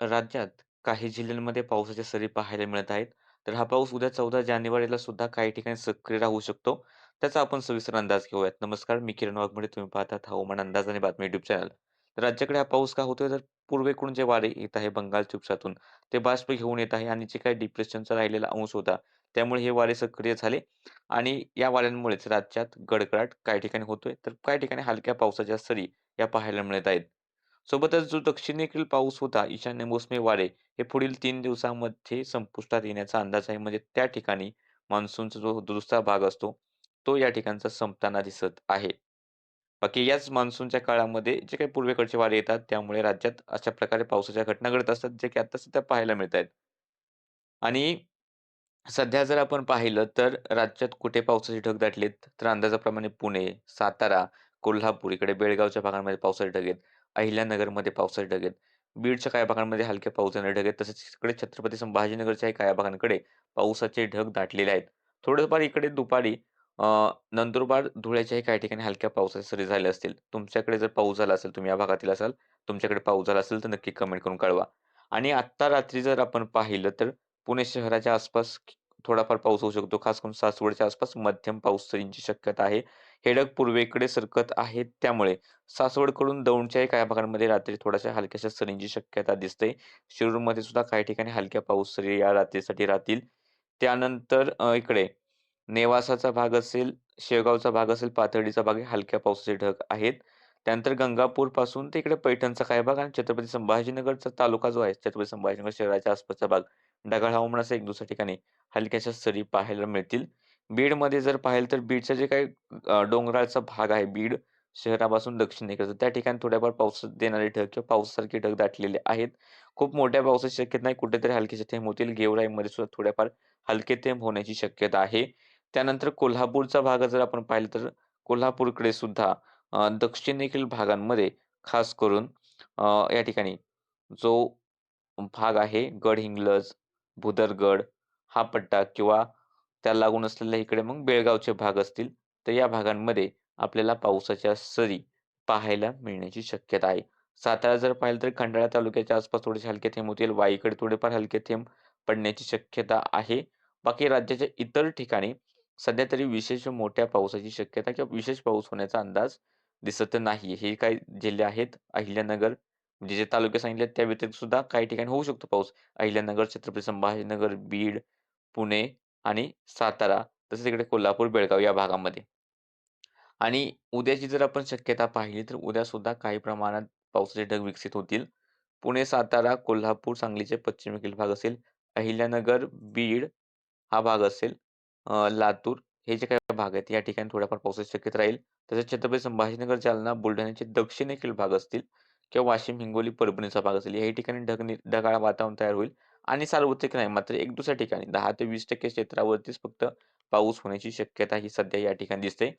राज्यात काही जिल्ह्यांमध्ये पावसाच्या सरी पाहायला मिळत आहेत. तर हा पाऊस उद्या 14 जानेवारीला सुद्धा काही ठिकाणी सक्रिय राहू शकतो. त्याचा आपण सविस्तर अंदाज घेऊयात. नमस्कार, मी किरण वाघमोडे. तुम्ही पाहतात हवामान अंदाज आणि बातमी YouTube चॅनल. तर राज्याकडे हा पाऊस का होतोय? तर पूर्वेकडून जे वारे येत आहे बंगालच्या उपसातून, ते बाष्प घेऊन येत आहे आणि जे काही डिप्रेशनचा राहिलेला अंश होता, त्यामुळे हे वारे सक्रिय झाले आणि या वाऱ्यांमुळेच राज्यात गडगडाट काही ठिकाणी होतोय, तर काही ठिकाणी हलक्या पावसाच्या सरी या पाहायला मिळत आहेत. सोबतच जो दक्षिणेकडील पाऊस होता, ईशान्य मोसमी वारे हे पुढील तीन दिवसांमध्ये संपुष्टात येण्याचा अंदाज आहे. म्हणजे त्या ठिकाणी मान्सूनचा जो दुसरा भाग असतो, तो या ठिकाणचा संपताना दिसत आहे. बाकी याच मान्सूनच्या काळामध्ये जे काही पूर्वेकडचे वारे येतात, त्यामुळे राज्यात अशा प्रकारे पावसाच्या घटना घडत असतात, जे की आता सध्या पाहायला मिळत आहेत. आणि सध्या जर आपण पाहिलं तर राज्यात कुठे पावसाचे ढग दाटलेत, तर अंदाजाप्रमाणे पुणे, सातारा, कोल्हापूर इकडे बेळगावच्या भागांमध्ये पावसाचे ढग आहेत. अहिल्यानगरमध्ये पावसाचे ढग आहेत. बीडच्या काही भागांमध्ये हलक्या पावसाने ढग आहेत. तसेच इकडे छत्रपती संभाजीनगरच्या काही भागांकडे पावसाचे ढग दाटलेले आहेत. थोडंफार इकडे दुपारी नंदुरबार, धुळ्याच्याही काही ठिकाणी हलक्या पावसाच्या सरी झाल्या असतील. तुमच्याकडे जर पाऊस झाला असेल, तुम्ही या भागातील असाल, तुमच्याकडे पाऊस झाला असेल तर नक्की कमेंट करून कळवा. आणि आत्ता रात्री जर आपण पाहिलं तर पुणे शहराच्या आसपास थोडाफार पाऊस होऊ शकतो. खास करून सासवडच्या आसपास मध्यम पाऊस सरींची शक्यता आहे. हे ढग पूर्वेकडे सरकत आहेत त्यामुळे सासवडकडून दौंडच्याही काही भागांमध्ये रात्री थोड्याशा हलक्याशा सरींची शक्यता दिसते. शिरूरमध्ये सुद्धा काही ठिकाणी हलक्या पाऊस सरी या रात्रीसाठी राहतील. त्यानंतर इकडे नेवासाचा भाग असेल, शेगावचा भाग असेल, पाथर्डीचा भाग हे हलक्या पावसाचे ढग आहेत. त्यानंतर गंगापूरपासून ते इकडे पैठणचा काही भाग आणि छत्रपती संभाजीनगरचा तालुका जो आहे, छत्रपती संभाजीनगर शहराच्या आसपासचा भाग ढगाळ हवामानाचा एक दुसऱ्या ठिकाणी हलक्याशा सरी पाहायला मिळतील. बीडमध्ये जर पाहिलं तर बीडचा जे काही डोंगराळचा भाग आहे बीड शहरापासून दक्षिणेकडे त्या ठिकाणी थोड्याफार पाऊस देणारे ढग किंवा पावसासारखे ढग दाटलेले आहेत. खूप मोठ्या पावसाची शक्यता नाही. कुठेतरी हलकेचे थेंब होतील. गेवराईमध्ये सुद्धा थोड्याफार हलके थेंब होण्याची शक्यता आहे. त्यानंतर कोल्हापूरचा भाग जर आपण पाहिलं तर कोल्हापूरकडे सुद्धा दक्षिणेकडील भागांमध्ये खास करून या ठिकाणी जो भाग आहे गडहिंग्लज, भुदरगड हा पट्टा किंवा त्याला लागून असलेल्या इकडे मग बेळगावचे भाग असतील. तर या भागांमध्ये आपल्याला पावसाच्या सरी पाहायला मिळण्याची शक्यता आहे. सातारा जर पाहिलं तर खंडाळा तालुक्याच्या आसपास थोडेसे हलके थेंब होतील. वाईकडे थोडेफार हलके थेंब पडण्याची शक्यता आहे. बाकी राज्याच्या इतर ठिकाणी सध्या तरी विशेष मोठ्या पावसाची शक्यता किंवा विशेष पाऊस होण्याचा अंदाज दिसत नाही. हे काही जिल्हे आहेत अहिल्यानगर म्हणजे जे तालुके सांगितले त्या व्यतिरिक्त सुद्धा काही ठिकाणी होऊ शकतो पाऊस. अहिल्यानगर, छत्रपती संभाजीनगर, बीड, पुणे आणि सातारा तसेच इकडे कोल्हापूर, बेळगाव या भागामध्ये. आणि उद्याची जर आपण शक्यता पाहिली तर उद्या सुद्धा काही प्रमाणात पावसाचे ढग विकसित होतील. पुणे, सातारा, कोल्हापूर, सांगलीचे पश्चिमेकडील भाग असेल, अहिल्यानगर, बीड हा भाग असेल, लातूर हे जे काही भाग आहेत या ठिकाणी थोड्याफार पावसाची शक्यता राहील. तसेच छत्रपती संभाजीनगर, जालना, बुलढाण्याचे दक्षिणेकडील भाग असतील किंवा वाशिम, हिंगोली, परभणीचा भाग असेल. याही ठिकाणी ढग नि ढगाळ वातावरण तयार होईल आणि सार्वत्रिक नाही मात्र एक दुसऱ्या ठिकाणी दहा ते 20% क्षेत्रावरतीच फक्त पाऊस होण्याची शक्यता ही सध्या या ठिकाणी दिसते.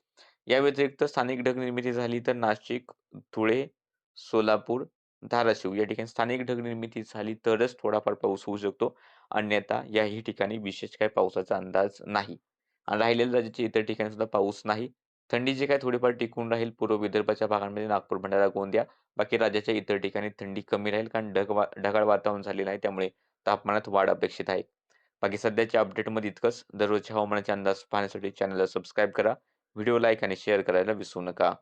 या व्यतिरिक्त स्थानिक ढग निर्मिती झाली तर नाशिक, धुळे, सोलापूर, धाराशिव या ठिकाणी स्थानिक ढग निर्मिती झाली तरच थोडाफार पाऊस होऊ शकतो. अन्यथा याही ठिकाणी विशेष काही पावसाचा अंदाज नाही. आणि राहिलेल्या राज्याच्या इतर ठिकाणी सुद्धा पाऊस नाही. थंडी जी काय थोडीफार टिकून राहील पूर्व विदर्भाच्या भागांमध्ये नागपूर, भंडारा, गोंदिया. बाकी राज्याच्या इतर ठिकाणी थंडी कमी राहील कारण ढग वा ढगाळ वातावरण झालेलं आहे त्यामुळे तापमानात वाढ अपेक्षित आहे. बाकी सध्याच्या अपडेटमध्ये इतकंच. दररोजच्या हवामानाचे अंदाज पाहण्यासाठी चॅनलला सबस्क्राईब करा. व्हिडिओ लाईक आणि शेअर करायला विसरू नका.